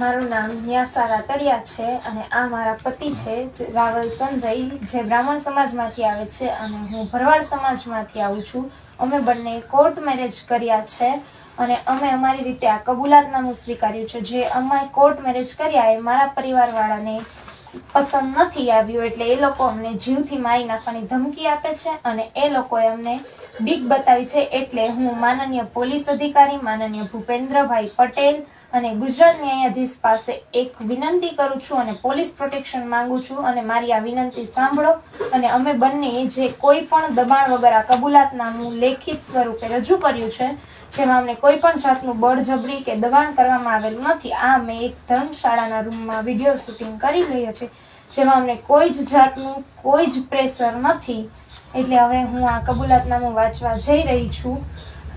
મારું નામ ન્યાસા રાતડિયા છે અને આ મારા પતિ છે રાવલ સંજય, જે બ્રાહ્મણ સમાજમાંથી આવે છે અને હું ભરવાડ સમાજમાંથી આવું છું. અમે બંને કોર્ટ મેરેજ કર્યા છે અને અમે અમારી રીતે આ કબૂલાતનામું સ્વીકાર્યું છે. જે અમે કોર્ટ મેરેજ કર્યા એ મારા પરિવારવાળાને પસંદ નથી આવ્યું, એટલે એ લોકો અમને જીવથી મારી નાખવાની ધમકી આપે છે અને એ લોકોએ અમને બીક બતાવી છે. એટલે હું માનનીય પોલીસ અધિકારી, માનનીય ભૂપેન્દ્રભાઈ પટેલ અને ગુજરાત ન્યાયાધીશ પાસે એક વિનંતી કરું છું અને પોલીસ પ્રોટેક્શન માંગુ છું અને મારી આ વિનંતી સાંભળો અને અમે બંને જે કોઈ પણ દબાણ વગર આ કબૂલાતનામું લેખિત સ્વરૂપે રજૂ કર્યું છે, જેમાં અમને કોઈ પણ જાતનું બળજબરી કે દબાણ કરવામાં આવેલું નથી, આ અમે એક ધર્મશાળાના રૂમમાં વીડિયો શૂટિંગ કરી રહ્યા છે જેમાં અમને કોઈ જ જાતનું કોઈ જ પ્રેશર નથી, એટલે હવે હું આ કબૂલાતનામું વાંચવા જઈ રહી છું.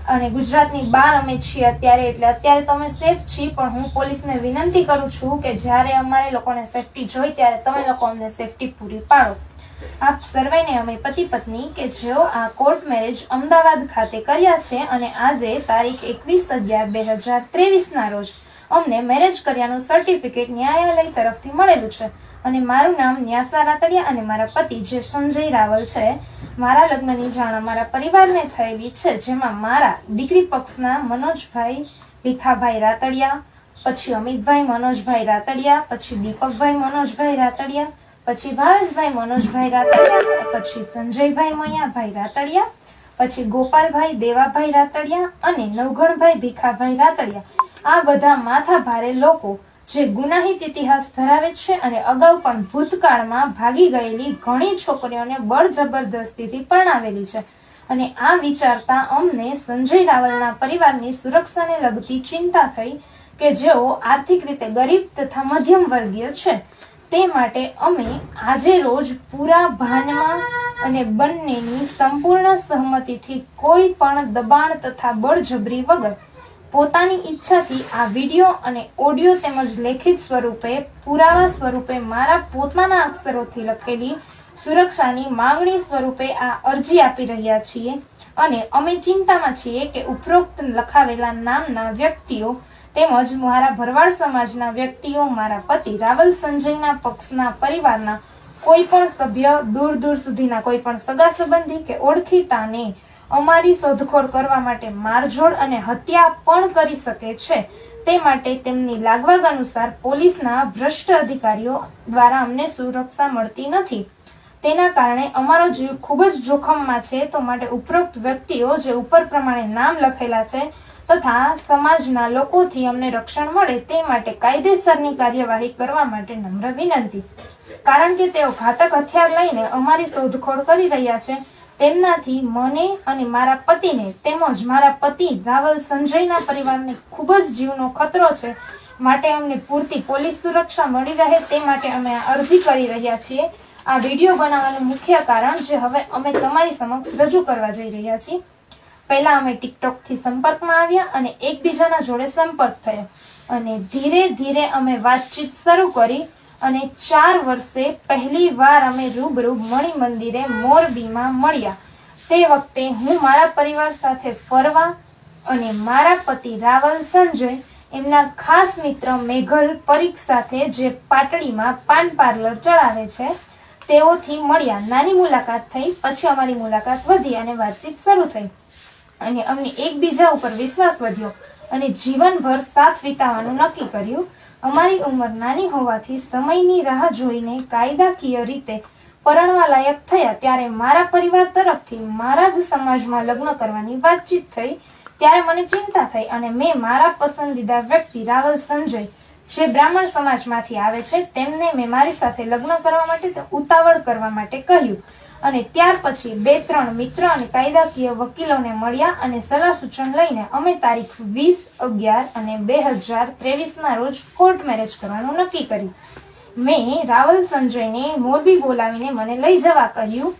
અને ગુજરાતની બહાર અમે છીએ અત્યારે, એટલે અત્યારે તો અમે સેફ છીએ, પણ હું પોલીસને વિનંતી કરું છું કે જ્યારે અમારે લોકોને સેફટી જોઈ, ત્યારે તમે લોકો અમને સેફટી પૂરી પાડો. આપ સર્વેને અમે પતિ પત્ની કે જેઓ આ કોર્ટ મેરેજ અમદાવાદ ખાતે કર્યા છે અને આજે તારીખ એકવીસ અગિયાર બે હજાર ત્રેવીસના રોજ અમને મેરેજ કર્યાનું સર્ટિફિકેટ ન્યાયાલય તરફથી મળેલું છે. અને મારું નામ ન્યાસા રાતડિયા અને મારા પતિ જે સંજય રાવલ છે મારા લગ્નની જાણ અમારા પરિવારને થયેલી છે, જેમાં મારા દીકરી પક્ષના મનોજભાઈ, ભીખાભાઈ રાતડિયા, પછી અમિતભાઈ મનોજભાઈ રાતડિયા, પછી દીપકભાઈ મનોજભાઈ રાતડિયા, પછી ભાવેશભાઈ મનોજભાઈ રાતડિયા, પછી સંજયભાઈ મૈયાભાઈ રાતડિયા, પછી ગોપાલભાઈ દેવાભાઈ રાતડિયા અને નવઘણભાઈ ભીખાભાઈ રાતડિયા. આ બધા માથા ભારે લોકો જે ગુનાહિત ઇતિહાસ ધરાવે છે અને અગાઉ પણ ભૂતકાળમાં ભાગી ગયેલી ઘણી છોકરીઓને બળજબરદસ્તીથી પરણાવેલી છે. અને આ વિચારતા અમને સંજય રાવલના પરિવારની સુરક્ષાને લગતી ચિંતા થઈ કે જેઓ આર્થિક રીતે ગરીબ તથા મધ્યમ વર્ગીય છે. તે માટે અમે આજે રોજ પૂરા ભાનમાં અને બંનેની સંપૂર્ણ સહમતિથી કોઈ પણ દબાણ તથા બળજબરી વગર પોતાની ઈચ્છાથી આ વીડિયો અને ઓડિયો તેમજ લેખિત સ્વરૂપે, પુરાવા સ્વરૂપે મારા પોતાના અક્ષરોથી લખેલી સુરક્ષાની માંગણી સ્વરૂપે આ અરજી આપી રહ્યા છીએ અને અમે ચિંતામાં છીએ કે ઉપરોક્ત લખાવેલા નામના વ્યક્તિઓ તેમજ મારા ભરવાડ સમાજના વ્યક્તિઓ, મારા પતિ રાવલ સંજયના પક્ષના પરિવારના કોઈ પણ સભ્ય દૂર દૂર સુધીના કોઈ પણ સગા સંબંધી કે ઓળખીતાને અમારી શોધખોળ કરવા માટે મારઝોડ અને હત્યા પણ કરી શકે છે. તે માટે તેમની લાગવાગ અનુસાર પોલીસના ભ્રષ્ટ અધિકારીઓ દ્વારા અમને સુરક્ષા મળતી નથી. તેના કારણે અમારો જીવ ખૂબ જ જોખમમાં છે, તો માટે ઉપરોક્ત વ્યક્તિઓ જે ઉપર પ્રમાણે નામ લખેલા છે તથા સમાજના લોકોથી અમને રક્ષણ મળે તે માટે કાયદેસરની કાર્યવાહી કરવા માટે નમ્ર વિનંતી. કારણ કે તેઓ ઘાતક હથિયાર લઈને અમારી શોધખોળ કરી રહ્યા છે તેમનાથી મને અને મારા પતિને તેમજ મારા પતિ રાવલ સંજયના પરિવારને ખૂબ જ જીવનો ખતરો છે, માટે અમને પૂરતી પોલીસ સુરક્ષા મળી રહે તે માટે અમે આ અરજી કરી રહ્યા છીએ. આ વીડિયો બનાવવાનું મુખ્ય કારણ જે હવે અમે તમારી સમક્ષ રજૂ કરવા જઈ રહ્યા છીએ. પહેલા અમે ટિકટોકથી સંપર્કમાં આવ્યા અને એકબીજાના જોડે સંપર્ક થયો અને ધીરે ધીરે અમે વાતચીત શરૂ કરી. અને ચાર વર્ષે પહેલી વાર અમે રૂબરૂ મણિ મંદિરે મોરબીમાં મળ્યા. તે વખતે હું મારા પરિવાર સાથે ફરવા અને મારા પતિ રાવલ સંજય, એમના ખાસ મિત્ર મેઘલ પરીખ સાથે જે પાટડીમાં પાન પાર્લર ચલાવે છે, તેઓથી મળ્યા. નાની મુલાકાત થઈ, પછી અમારી મુલાકાત વધી અને વાતચીત શરૂ થઈ. અને અમને એકબીજા ઉપર વિશ્વાસ વધ્યો અને જીવનભર સાથ વિતાવવાનું નક્કી કર્યું. અમારી ઉંમર નાની હોવાથી સમયની રાહ જોઈને કાયદાકીય રીતે પરણવા લાયક થયા ત્યારે મારા પરિવાર તરફથી મારા જ સમાજમાં લગ્ન કરવાની વાતચીત થઈ, ત્યારે મને ચિંતા થઈ અને મેં મારા પસંદીદા વ્યક્તિ રાવલ સંજય, જે બ્રાહ્મણ સમાજમાંથી આવે છે, તેમને મેં મારી સાથે લગ્ન કરવા માટે ઉતાવળ કરવા માટે કહ્યું. અને ત્યાર પછી બે, ત્રણ મિત્ર અને કાયદાકીય વકીલોને મળ્યા અને સલાહ સૂચન લઈને અમે તારીખ વીસ, અગિયાર અને બે હજાર ત્રેવીસના રોજ કોર્ટ મેરેજ કરવાનું નક્કી કર્યું. મેં રાવલ સંજયને મોરબી બોલાવીને મને લઈ જવા કહ્યું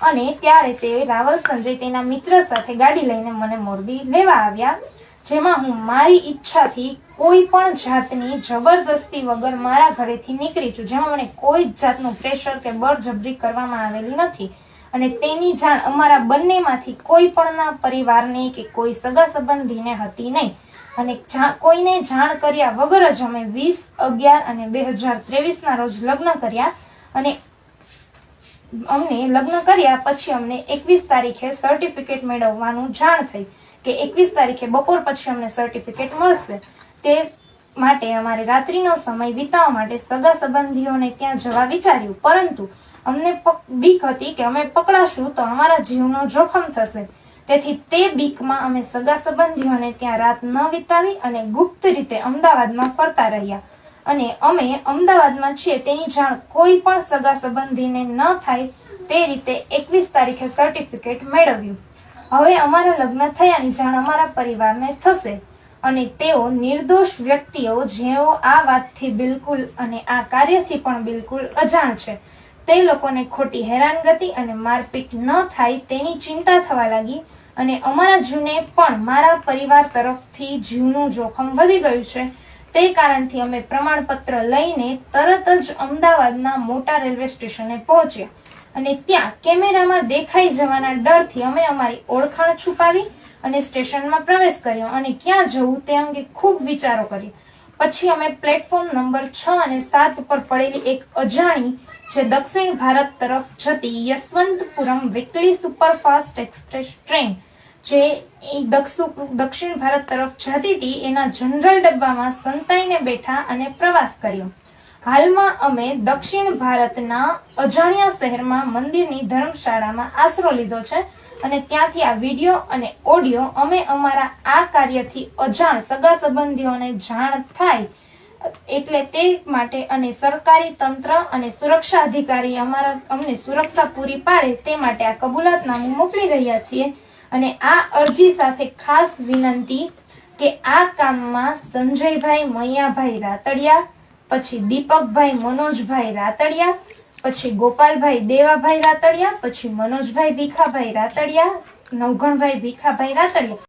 અને ત્યારે તે રાવલ સંજય તેના મિત્ર સાથે ગાડી લઈને મને મોરબી લેવા આવ્યા, જેમાં હું મારી ઈચ્છાથી કોઈ પણ જાતની જબરદસ્તી વગર મારા ઘરેથી નીકળી છું. જેમાં મને કોઈ જ જાતનું પ્રેશર કે બળજબરી કરવામાં આવેલી નથી. અને તેની જાણ અમારા બંનેમાંથી કોઈ પણના પરિવારને કે કોઈ સગા સંબંધીને હતી નહીં. અને કોઈને જાણ કર્યા વગર જ અમે વીસ, અગિયાર અને બે હજાર ત્રેવીસના રોજ લગ્ન કર્યા. અને અમને લગ્ન કર્યા પછી અમને એકવીસ તારીખે સર્ટિફિકેટ મેળવવાનું જાણ થઈ કે એકવીસ તારીખે બપોર પછી અમને સર્ટિફિકેટ મળશે. તે માટે અમારે રાત્રિનો સમય વિતાવવા માટે સગા સંબંધીઓને ત્યાં જવા વિચાર્યું? પરંતુ અમને બીક હતી કે અમે પકડાશું તો અમારા જીવનો જોખમ થશે. તેથી તે બીકમાં અમે સગા સંબંધીઓને ત્યાં રાત ન વિતાવી અને ગુપ્ત રીતે અમદાવાદમાં ફરતા રહ્યા. અને અમે અમદાવાદમાં છીએ તેની જાણ કોઈ પણ સગા સંબંધીને ન થાય તે રીતે એકવીસ તારીખે સર્ટિફિકેટ મેળવ્યું. હવે અમારા લગ્ન થયાની જાણ અમારા પરિવારને થશે. અને તેઓ નિર્દોષ વ્યક્તિઓ જેઓ આ વાતથી બિલકુલ અને આ કાર્યથી પણ બિલકુલ અજાણ છે. તે લોકોને ખોટી હેરાનગતિ અને મારપીટ ન થાય તેની ચિંતા થવા લાગી અને અમારા જીવને પણ મારા પરિવાર તરફથી જીવનું જોખમ વધી ગયું છે. તે કારણથી અમે પ્રમાણપત્ર લઈને તરત જ અમદાવાદના મોટા રેલવે સ્ટેશને પહોંચ્યા. અને ત્યાં કેમેરામાં દેખાઈ જવાના ડરથી અમે અમારી ઓળખાણ છુપાવી અને સ્ટેશનમાં પ્રવેશ કર્યો અને ક્યાં જવું તે અંગે ખૂબ વિચારો કર્યો. પછી અમે પ્લેટફોર્મ નંબર છ અને સાત પર પડેલી એક અજાણી, જે દક્ષિણ ભારત તરફ જતી Yesvantpuram weekly superfast express train, જે દક્ષિણ ભારત તરફ જતી હતી એના જનરલ ડબ્બામાં સંતાઈને બેઠા અને પ્રવાસ કર્યો. હાલમાં અમે દક્ષિણ ભારતના અજાણ્યા શહેરમાં મંદિરની ધર્મશાળામાં આશરો લીધો છે અને ત્યાંથી આ વીડિયો અને ઓડિયો અમે અમારા આ કાર્યથી અજાણ સગા સંબંધીઓને જાણ થાય એટલે તે માટે અને સરકારી તંત્ર અને સુરક્ષા અધિકારી અમારા અમને સુરક્ષા પૂરી પાડે તે માટે આ કબૂલાતનામું મોકલી રહ્યા છીએ અને આ અરજી સાથે ખાસ વિનંતી કે આ કામમાં સંજયભાઈ મૈયાભાઈ રાતડિયા પછી દીપકભાઈ, મનોજભાઈ રાતડિયા, પછી ગોપાલભાઈ, દેવાભાઈ રાતડિયા, પછી મનોજભાઈ, ભીખાભાઈ રાતડિયા નવઘણભાઈ ભીખાભાઈ રાતડિયા.